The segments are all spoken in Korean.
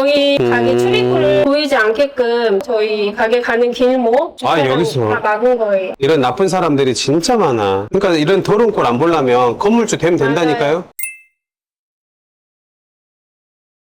저희 가게 음. 출입구를 보이지 않게끔 저희 가게 가는 길목 아, 주차장 여기서? 다 막은 거예요. 이런 나쁜 사람들이 진짜 많아. 그러니까 이런 더러운 꼴 안 보려면 건물주 되면 된다니까요.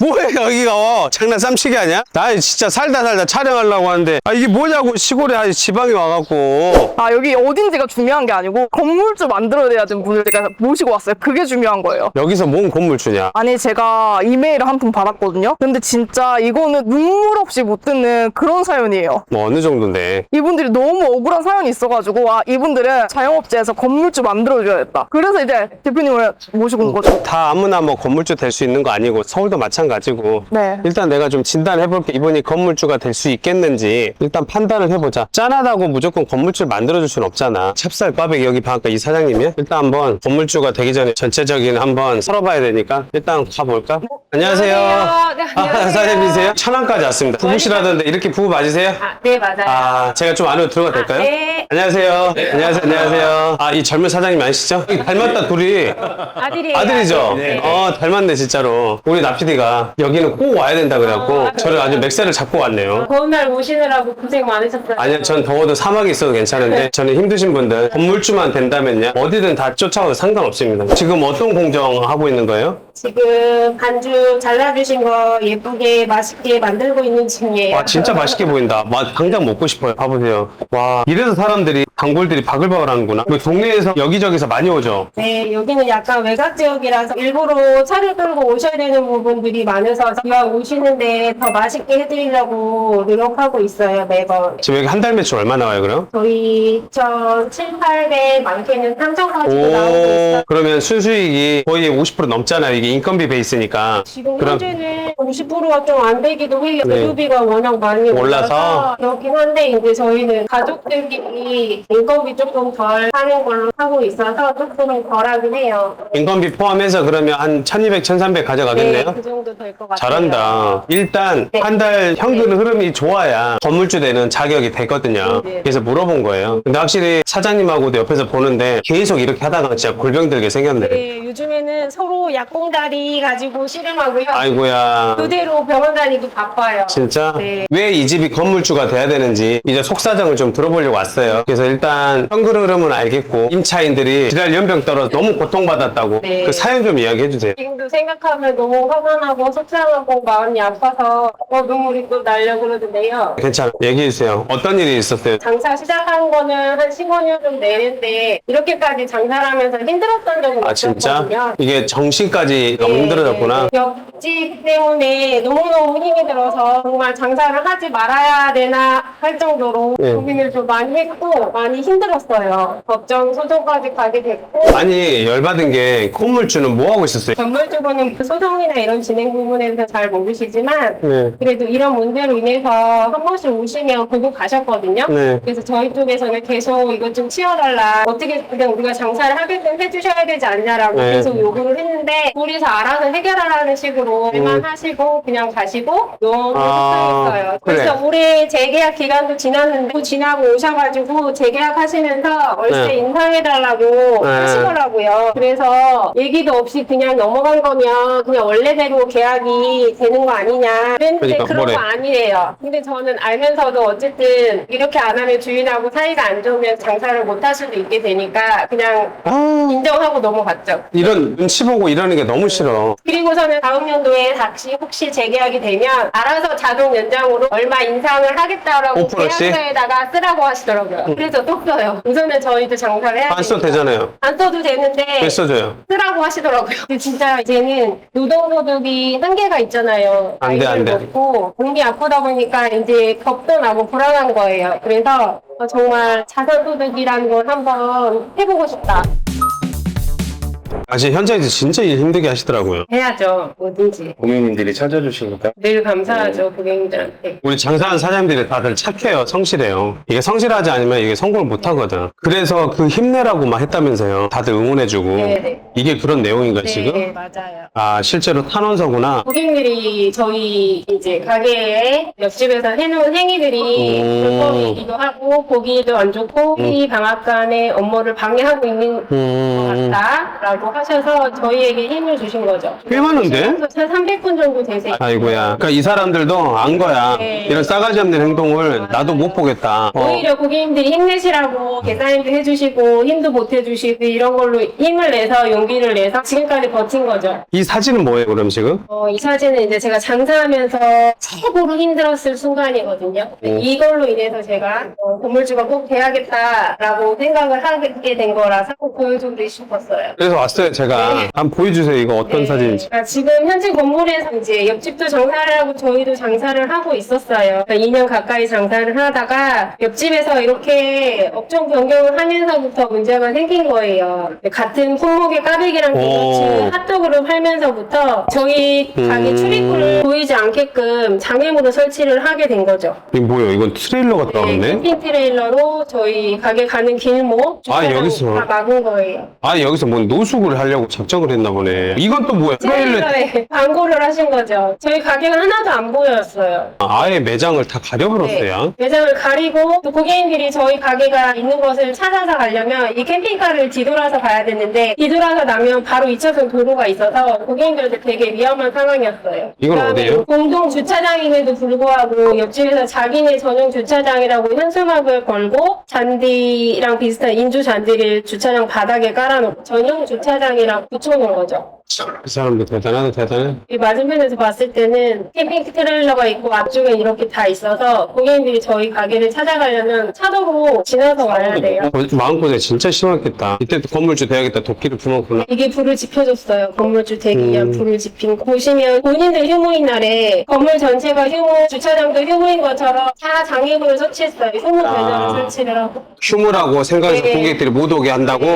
뭐해 여기가 어, 장난 쌈치기 아니야? 나 진짜 살다 살다 촬영하려고 하는데 아 이게 뭐냐고 시골에 아니 지방에 와갖고 아 여기 어딘지가 중요한 게 아니고 건물주 만들어야 되는 분을 제가 모시고 왔어요. 그게 중요한 거예요. 여기서 뭔 건물주냐 아니 제가 이메일을 한 통 받았거든요. 근데 진짜 이거는 눈물 없이 못 듣는 그런 사연이에요. 뭐 어느 정도인데 이분들이 너무 억울한 사연이 있어가지고 아 이분들은 자영업자에서 건물주 만들어줘야겠다. 그래서 이제 대표님을 모시고 온 거죠. 다 아무나 뭐 건물주 될 수 있는 거 아니고 서울도 마찬가지 고 네. 일단 내가 좀 진단해 볼게 이분이 건물주가 될 수 있겠는지 일단 판단을 해보자 짠하다고 무조건 건물주를 만들어줄 수는 없잖아 찹쌀 꽈배기 여기 방앗가 이 사장님이야? 일단 한번 건물주가 되기 전에 전체적인 한번 설어봐야 되니까 일단 가볼까? 안녕하세요 안녕하세요. 네, 아, 안녕하세요. 사장님이세요? 천안까지 왔습니다 부부시라던데 이렇게 부부 맞으세요? 아, 네 맞아요. 아, 제가 좀 안으로 들어가도 될까요? 아, 네. 안녕하세요. 안녕하세요. 안녕하세요. 아, 이 젊은 사장님 아시죠? 닮았다, 둘이. 아들이에요. 아들이죠? 네. 어, 닮았네, 진짜로. 우리 나피디가 여기는 꼭 와야 된다 그래갖고 아, 저를 아주 맥세를 잡고 왔네요. 더운 날 오시느라고 고생 많으셨어요. 아니요, 전 더워도 사막에 있어도 괜찮은데 저는 힘드신 분들 건물주만 된다면요 어디든 다 쫓아와도 상관없습니다. 지금 어떤 공정 하고 있는 거예요? 지금 반죽 잘라주신 거 예쁘게 맛있게 만들고 있는 중이에요. 와 진짜 맛있게 보인다. 와 당장 먹고 싶어요. 봐보세요. 와 이래서 사람들이 단골들이 바글바글하는구나. 그 동네에서 여기저기서 많이 오죠. 네, 여기는 약간 외곽 지역이라서 일부러 차를 끌고 오셔야 되는 부분들이 많아서 이왕 오시는데 더 맛있게 해드리려고 노력하고 있어요, 매번. 지금 여기 한 달 매출 얼마 나와요, 그럼? 저희 2,700, 800, 많게는 3,000까지도 나오고 있어요. 오, 그러면 순수익이 거의 50% 넘잖아요. 이게 인건비 베이스니까. 지금 그럼 현재는 50%가 좀 안 되기도 해요. 네. 재료비가 워낙 많이 올라서? 올라서 그렇긴 한데 이제 저희는 가족들끼리 인건비 조금 덜 하는 걸로 하고 있어서 조금 덜하긴 해요. 인건비 포함해서 그러면 한 1200, 1300 가져가겠네요? 네, 그 정도 될 것 같아요. 잘한다. 일단 네. 한 달 현금 흐름이 좋아야 건물주 되는 자격이 되거든요. 네, 네. 그래서 물어본 거예요. 근데 확실히 사장님하고도 옆에서 보는데 계속 이렇게 하다가 진짜 골병 들게 생겼네. 네, 요즘에는 서로 약공다리 가지고 씨름하고요. 아이고야. 그대로 병원 다니도 바빠요. 진짜? 네. 왜 이 집이 건물주가 돼야 되는지 이제 속사정을 좀 들어보려고 왔어요. 그래서 일단 현금 흐름은 알겠고 임차인들이 지랄 연병 떨어 너무 고통받았다고 네. 그 사연 좀 이야기해 주세요. 지금도 생각하면 너무 화가 나고 속상하고 마음이 아파서 어, 눈물이 또 나려고 그러는데요. 괜찮아. 얘기해 주세요. 어떤 일이 있었어요? 장사 시작한 거는 한 15년 좀 내는데 이렇게까지 장사를 하면서 힘들었던 적은 아 진짜? 없었거 이게 정신까지 너무 네, 힘들어졌구나. 네. 역직 때문에 너무너무 힘이 들어서 정말 장사를 하지 말아야 되나 할 정도로 네. 고민을 좀 많이 했고 많이 힘들었어요. 법정 소송까지 가게 됐고 아니 열받은 게 건물주는 뭐 하고 있었어요? 전물주부는 그 소송이나 이런 진행 부분에서 잘 모르시지만 네. 그래도 이런 문제로 인해서 한 번씩 오시면 보고 가셨거든요. 네. 그래서 저희 쪽에서는 계속 이것 좀 치워달라. 어떻게 그냥 우리가 장사를 하게끔 해주셔야 되지 않냐라고 네. 계속 요구를 했는데 둘이서 알아서 해결하라는 식으로 일만 하시고 그냥 가시고 너무 음. 아, 속상했어요. 그래. 그래서 올해 재계약 기간도 지났는데 또 지나고 오셔가지고 재계약 하시면서 월세 네. 인상해달라고 네. 하시더라고요. 그래서 얘기도 없이 그냥 넘어간 거면 그냥 원래대로 계약이 되는 거 아니냐. 그랬는데 그러니까 그런 뭐래? 거 아니래요. 근데 저는 알면서도 어쨌든 이렇게 안 하면 주인하고 사이가 안 좋으면 장사를 못 할 수도 있게 되니까 그냥 아 인정하고 넘어갔죠. 이런 눈치 보고 이러는 게 너무 싫어. 그리고서는 다음 연도에 다시 혹시 재계약이 되면 알아서 자동 연장으로 얼마 인상을 하겠다라고 5%씩? 계약서에다가 쓰라고 하시더라고요. 그래서 또 써요. 우선은 저희도 장사를 해야 안 써도 되니까. 되잖아요. 안 써도 되는데 왜 써줘요? 쓰라고 하시더라고요. 근데 진짜 이제는 노동소득이 한계가 있잖아요. 안 돼, 안 돼. 먹고 몸이 아프다 보니까 이제 겁도 나고 불안한 거예요. 그래서 어, 정말 자산소득이라는 걸 한번 해보고 싶다. 아직 현장에서 진짜 일 힘들게 하시더라고요. 해야죠. 뭐든지. 고객님들이 찾아주시니까. 늘 감사하죠. 고객님들한테. 우리 장사하는 사장님들이 다들 착해요, 성실해요. 이게 성실하지 않으면 이게 성공을 못 하거든. 그래서 그 힘내라고 막 했다면서요. 다들 응원해주고. 네네. 이게 그런 내용인가 요, 지금? 네, 맞아요. 아, 실제로 탄원서구나. 고객님들이 저희 이제 가게에 옆집에서 해놓은 행위들이 오. 불법이기도 하고 보기도 안 좋고 이 방앗간의 업무를 방해하고 있는 것 음, 같다라고 라고 하셔서 저희에게 힘을 주신 거죠. 꽤 많은데? 한 300분 정도 되세요. 아이고야. 그러니까 이 사람들도 안 거야. 네. 이런 싸가지 없는 행동을 나도 못 보겠다. 어. 오히려 고객님들이 힘내시라고 계산도 해주시고 힘도 보태주시고 이런 걸로 힘을 내서 용기를 내서 지금까지 버틴 거죠. 이 사진은 뭐예요, 그럼 지금? 어, 이 사진은 이제 제가 장사하면서 최고로 힘들었을 순간이거든요. 오. 이걸로 인해서 제가 어, 건물주가 꼭 돼야겠다라고 생각을 하게 된 거라서 꼭 보여주고 싶었어요. 그래서 왔 어요, 제가. 네. 한번 보여주세요, 이거 어떤 네. 사진인지. 그러니까 지금 현재 건물에서 이제 옆집도 장사를 하고 저희도 장사를 하고 있었어요. 그러니까 2년 가까이 장사를 하다가 옆집에서 이렇게 업종 변경을 하면서부터 문제가 생긴 거예요. 같은 품목의 까베기랑 오. 비비치 핫도그를 팔면서부터 저희 가게 음. 출입구를 보이지 않게끔 장애물을 설치를 하게 된 거죠. 이거 뭐예요? 이건 트레일러 같다 네, 그러네? 캠핑 트레일러로 저희 가게 가는 길목 아, 주차장 여기서? 다 막은 거예요. 아, 여기서 뭐 노숙 을 하려고 작정을 했나 보네. 이건 또 뭐야? 트레일러. 트레일러에 광고를 하신 거죠. 저희 가게가 하나도 안 보였어요. 아예 매장을 다 가려버렸어요. 네. 매장을 가리고 또 고객님들이 저희 가게가 있는 곳을 찾아서 가려면 이 캠핑카를 뒤돌아서 가야 되는데 뒤돌아서 나면 바로 2차선 도로가 있어서 고객님들한테 되게 위험한 상황이었어요. 이건 그다음에 어디예요? 공동 주차장임에도 불구하고 옆집에서 자기네 전용 주차장이라고 현수막을 걸고 잔디랑 비슷한 인조 잔디를 주차장 바닥에 깔아놓고 전용 주차 장이라고 붙여놓은 거죠. 그 사람도 대단하다, 대단해. 이 맞은편에서 봤을 때는 캠핑 트레일러가 있고 앞쪽에 이렇게 다 있어서 고객님들이 저희 가게를 찾아가려면 차도로 지나서 와야 돼요. 어, 마음고생 진짜 심했겠다. 이때 또 건물주 돼야겠다. 도끼를 품었구나. 이게 불을 지펴줬어요. 건물주 되기 위한 음. 불을 지핀 거. 보시면 본인들 휴무인 날에 건물 전체가 휴무, 주차장도 휴무인 것처럼 다 장애물을 설치했어요. 휴무 배너를 아. 설치를 하고. 휴무라고 생각해서 네. 고객들이 못 오게 한다고?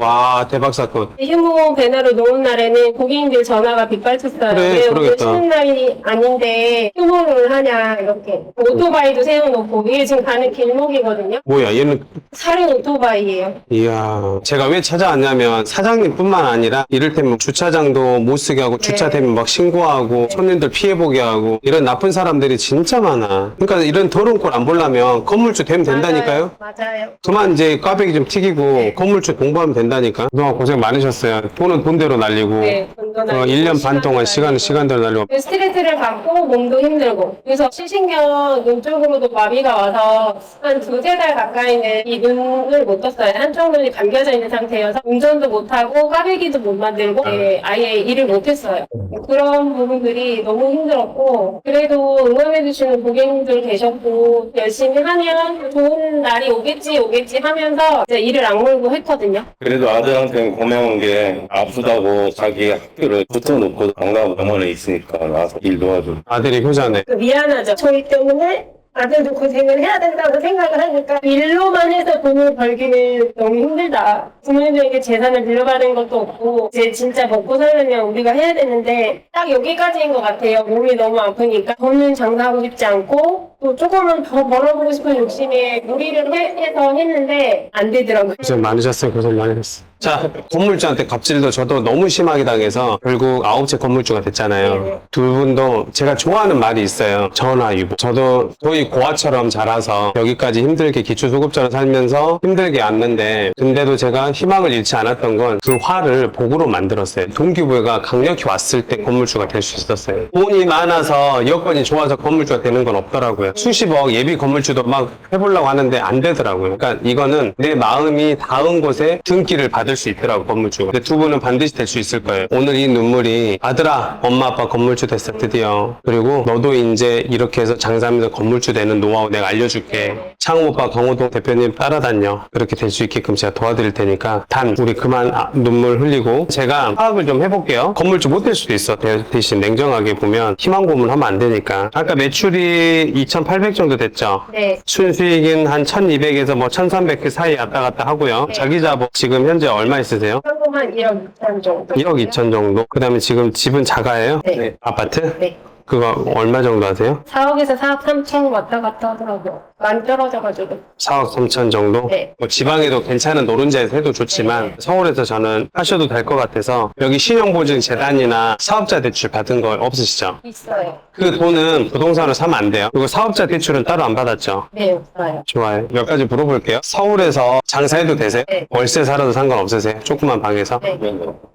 와, 대박 사건. 휴무 배너를 놓은 날에는 고객님들 전화가 빗발쳤어요. 그래, 왜 오늘 그러겠다. 쉬는 날이 아닌데 휴무를 하냐 이렇게 오토바이도 세워놓고 이게 지금 가는 길목이거든요. 뭐야, 얘는 살인 오토바이예요. 이야, 제가 왜 찾아왔냐면 사장님뿐만 아니라 이를테면 주차장도 못 쓰게 하고 주차되면 막 신고하고 손님들 피해보게 하고 이런 나쁜 사람들이 진짜 많아. 그러니까 이런 더러운 꼴 안 보려면 건물주 되면 된다니까요. 맞아요. 맞아요. 그만 이제 꽈배기 좀 튀기고 건물주 공부하면 된다니까. 그동안 고생 많으셨어요. 돈은 돈대로 날리고 네, 어, 날리고 1년 반 동안 날리고. 시간대로 날리고 스트레스를 받고 몸도 힘들고 그래서 시신경 눈 쪽으로도 마비가 와서 한 두세 달 가까이는 이 눈을 못 떴어요. 한쪽 눈이 감겨져 있는 상태여서 운전도 못하고 까베기도 못 만들고 예, 아예 일을 못했어요. 그런 부분들이 너무 힘들었고 그래도 응원해주시는 고객님들 계셨고 열심히 하면 좋은 날이 오겠지 오겠지 하면서 이제 일을 악물고 했거든요. 그래도 아들한테는 고마운 게 아프다고 자기 학교를 붙여놓고 강남 병원에 있으니까 나서 일 도와줘. 아들이 효자네. 그 미안하죠. 저희 때문에 아들도 고생을 해야 된다고 생각을 하니까 일로만 해서 돈을 벌기는 너무 힘들다. 부모님들에게 재산을 물려받은 것도 없고 이제 진짜 먹고 살려면 우리가 해야 되는데 딱 여기까지인 것 같아요. 몸이 너무 아프니까 저는 장사하고 싶지 않고 또 조금은 더 벌어보고 싶은 욕심에 무리를 해- 해서 했는데 안 되더라고요. 고생 많으셨어요. 고생 많으셨어요. 자, 건물주한테 갑질도 저도 너무 심하게 당해서 결국 아홉째 건물주가 됐잖아요. 네네. 두 분도 제가 좋아하는 말이 있어요. 전화유보. 저도 거의 고아처럼 자라서 여기까지 힘들게 기초수급자로 살면서 힘들게 왔는데 근데도 제가 희망을 잃지 않았던 건 그 화를 복으로 만들었어요. 동기부여가 강력히 왔을 때 건물주가 될 수 있었어요. 돈이 많아서 여건이 좋아서 건물주가 되는 건 없더라고요. 수십억 예비 건물주도 막 해보려고 하는데 안 되더라고요. 그러니까 이거는 내 마음이 닿은 곳에 등기를 받을 수 있더라고 건물주가. 근데 두 분은 반드시 될 수 있을 거예요. 오늘 이 눈물이 아들아 엄마 아빠 건물주 됐어 드디어. 그리고 너도 이제 이렇게 해서 장사하면서 건물주 되는 노하우 내가 알려줄게. 창호 오빠 강호동 대표님 따라다녀. 그렇게 될 수 있게끔 제가 도와드릴 테니까 단 우리 그만 아, 눈물 흘리고 제가 파악을 좀 해볼게요. 건물주 못 될 수도 있어. 대- 대신 냉정하게 보면 희망 고문 하면 안 되니까. 아까 매출이 2,800 정도 됐죠. 네. 순수익은 한 1200에서 뭐 1300 그 사이 왔다 갔다 하고요. 네. 자기 자본 지금 현재 얼마 있으세요? 한 1억 2천 정도. 1억 2천 정도. 그 다음에 지금 집은 작아요? 네. 아파트? 네. 그거 얼마 정도 하세요? 4억에서 4억 3천 왔다 갔다 하더라고요. 많이 떨어져가지고 4억 3천 정도? 네. 뭐 지방에도 괜찮은 노른자에서 해도 좋지만 네. 서울에서 저는 하셔도 될 것 같아서 여기 신용보증재단이나 사업자 대출 받은 거 없으시죠? 있어요. 그 돈은 부동산으로 사면 안 돼요. 그리고 사업자 대출은 따로 안 받았죠? 네, 없어요. 좋아요. 몇 가지 물어볼게요. 서울에서 장사해도 되세요? 네. 월세 살아도 상관없으세요? 조그만 방에서? 네.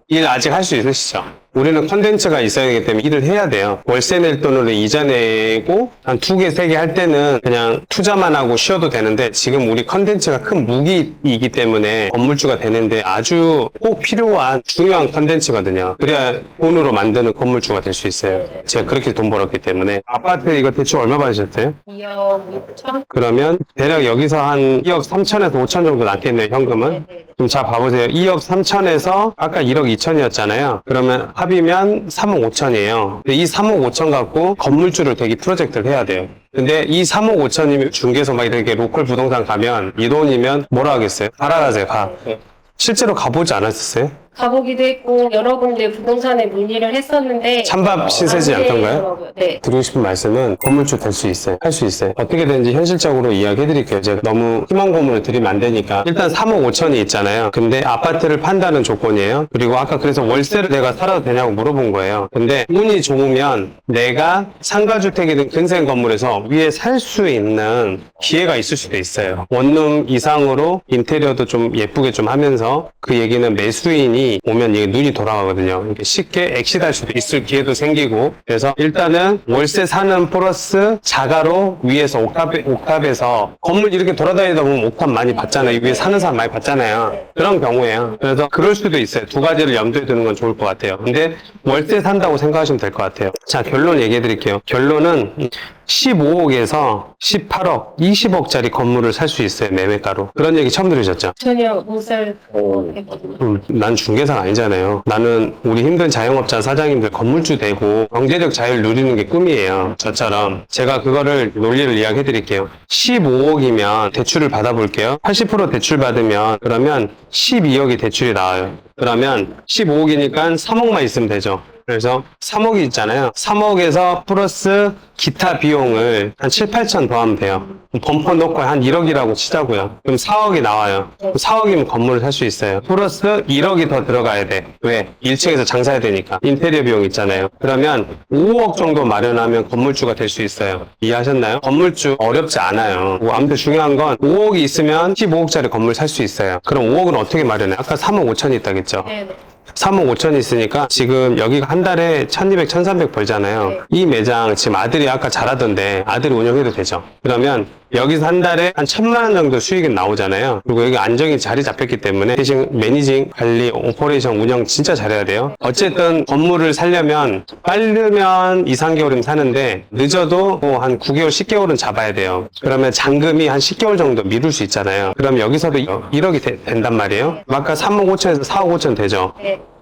일 아직 할 수 있으시죠? 우리는 컨텐츠가 있어야 되기 때문에 일을 해야 돼요. 월세 낼 돈으로 이자 내고 한 두 개, 세 개 할 때는 그냥 투자 만 하고 쉬어도 되는데 지금 우리 컨텐츠가 큰 무기이기 때문에 건물주가 되는데 아주 꼭 필요한 중요한 컨텐츠거든요. 그래야 돈으로 만드는 건물주가 될 수 있어요. 제가 그렇게 돈 벌었기 때문에. 아파트 이거 대출 얼마 받으셨어요? 2억 6천? 그러면 대략 여기서 한 2억 3천에서 5천 정도 남겠네요, 현금은. 네. 좀잘 봐보세요. 2억 3천에서 아까 1억 2천이었잖아요. 그러면 합이면 3억 5천이에요. 근데 이 3억 5천 갖고 건물주를 되게 프로젝트를 해야 돼요. 근데 이 3억 5천이면 중개소 막 이렇게 로컬 부동산 가면 이 돈이면 뭐라 하겠어요? 알아가세요, 가. 실제로 가보지 않았었어요? 가보기도 했고 여러 군데 부동산에 문의를 했었는데 찬밥 신세지 안 않던가요? 되더라고요. 네. 드리고 싶은 말씀은 건물주 될 수 있어요. 할 수 있어요. 어떻게든지 현실적으로 이야기해 드릴게요. 제가 너무 희망 고문을 드리면 안 되니까. 일단 3억 5천이 있잖아요. 근데 아파트를 판다는 조건이에요. 그리고 아까 그래서 월세를 내가 살아도 되냐고 물어본 거예요. 근데 운이 좋으면 내가 상가주택이든 근생 건물에서 위에 살 수 있는 기회가 있을 수도 있어요. 원룸 이상으로 인테리어도 좀 예쁘게 좀 하면서 그 얘기는 매수인이 오면 이게 눈이 돌아가거든요. 이게 쉽게 엑시할 수도 있을 기회도 생기고 그래서 일단은 월세 사는 플러스 자가로 위에서 옥탑, 옥탑에서 건물 이렇게 돌아다니다 보면 옥탑 많이 받잖아요. 위에 사는 사람 많이 받잖아요. 그런 경우에요. 그래서 그럴 수도 있어요. 두 가지를 염두에 두는 건 좋을 것 같아요. 근데 월세 산다고 생각하시면 될 것 같아요. 자, 결론 얘기해 드릴게요. 결론은 15억에서 18억, 20억짜리 건물을 살 수 있어요. 매매가로. 그런 얘기 처음 들으셨죠? 전혀 못살 했거든요. 음, 난 중 개사가 아니잖아요. 나는 우리 힘든 자영업자 사장님들 건물주 되고 경제적 자유를 누리는 게 꿈이에요. 저처럼. 제가 그거를 논리를 이야기해 드릴게요. 15억이면 대출을 받아볼게요. 80% 대출 받으면 그러면 12억이 대출이 나와요. 그러면 15억이니까 3억만 있으면 되죠. 그래서 3억이 있잖아요. 3억에서 플러스 기타 비용을 한 7, 8천 더하면 돼요. 범퍼 넣고 한 1억이라고 치자고요. 그럼 4억이 나와요. 4억이면 건물을 살 수 있어요. 플러스 1억이 더 들어가야 돼. 왜? 1층에서 장사해야 되니까. 인테리어 비용 있잖아요. 그러면 5억 정도 마련하면 건물주가 될 수 있어요. 이해하셨나요? 건물주 어렵지 않아요. 뭐 아무튼 중요한 건 5억이 있으면 15억짜리 건물 살 수 있어요. 그럼 5억은 어떻게 마련해? 아까 3억 5천이 있다겠죠? 네. 3억 5천 있으니까 지금 여기가 한 달에 1200, 1300 벌잖아요. 네. 이 매장 지금 아들이 아까 잘하던데 아들이 운영해도 되죠. 그러면 여기서 한 달에 한 천만 원 정도 수익이 나오잖아요. 그리고 여기 안정이 자리 잡혔기 때문에 대신 매니징, 관리, 오퍼레이션, 운영 진짜 잘해야 돼요. 어쨌든 건물을 살려면 빠르면 2, 3개월이면 사는데 늦어도 뭐 한 9개월, 10개월은 잡아야 돼요. 그러면 잔금이 한 10개월 정도 미룰 수 있잖아요. 그럼 여기서도 1억이 된단 말이에요. 아까 3억 5천에서 4억 5천 되죠.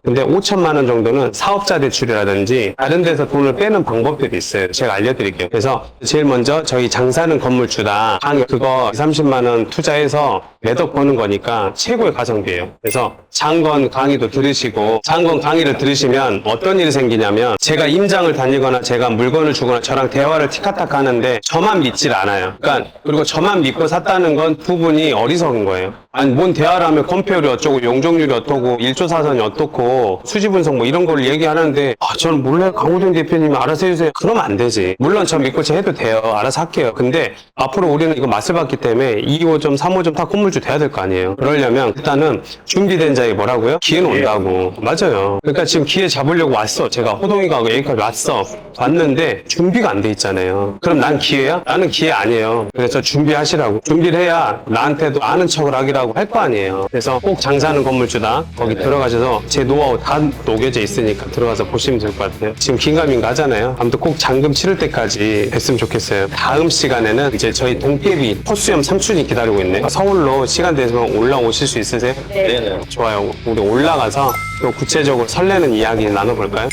네. 근데 5천만 원 정도는 사업자 대출이라든지 다른 데서 돈을 빼는 방법들이 있어요. 제가 알려드릴게요. 그래서 제일 먼저 저희 장사는 건물주다. 한 그거 2, 30만 원 투자해서 매덕 버는 거니까 최고의 가성비예요. 그래서 장건 강의도 들으시고 장건 강의를 들으시면 어떤 일이 생기냐면 제가 임장을 다니거나 제가 물건을 주거나 저랑 대화를 티카타카 하는데 저만 믿질 않아요. 그러니까 그리고 저만 믿고 샀다는 건두 분이 어리석은 거예요. 아니 뭔 대화를 하면 컴페어리 어쩌고 용적률이 어떻고 일조사선이 어떻고 수지 분석 뭐 이런 걸 얘기하는데 아 저는 몰라요 강호동 대표님이 알아서 해주세요 그러면 안 되지 물론 저 믿고 제 해도 돼요 알아서 할게요 근데 앞으로 우리는 이거 맛을 봤기 때문에 2호점 3호점 다 건물 주 돼야 될 거 아니에요. 그러려면 일단은 준비된 자에게 뭐라고요? 기회는 온다고. 맞아요. 그러니까 지금 기회 잡으려고 왔어. 제가 호동이가 여기까지 왔어. 왔는데 준비가 안 돼 있잖아요. 그럼 난 기회야? 나는 기회 아니에요. 그래서 준비하시라고. 준비를 해야 나한테도 아는 척을 하기라고 할 거 아니에요. 그래서 꼭 장사하는 건물주다. 거기 들어가셔서 제 노하우 다 녹여져 있으니까 들어가서 보시면 될 것 같아요. 지금 긴가민가 하잖아요. 아무튼 꼭 잔금 치를 때까지 됐으면 좋겠어요. 다음 시간에는 이제 저희 동계비 포수염 삼촌이 기다리고 있네요. 서울로 시간 되시면 올라오실 수 있으세요? 네네. 좋아요 우리 올라가서 또 구체적으로 설레는 이야기 나눠볼까요?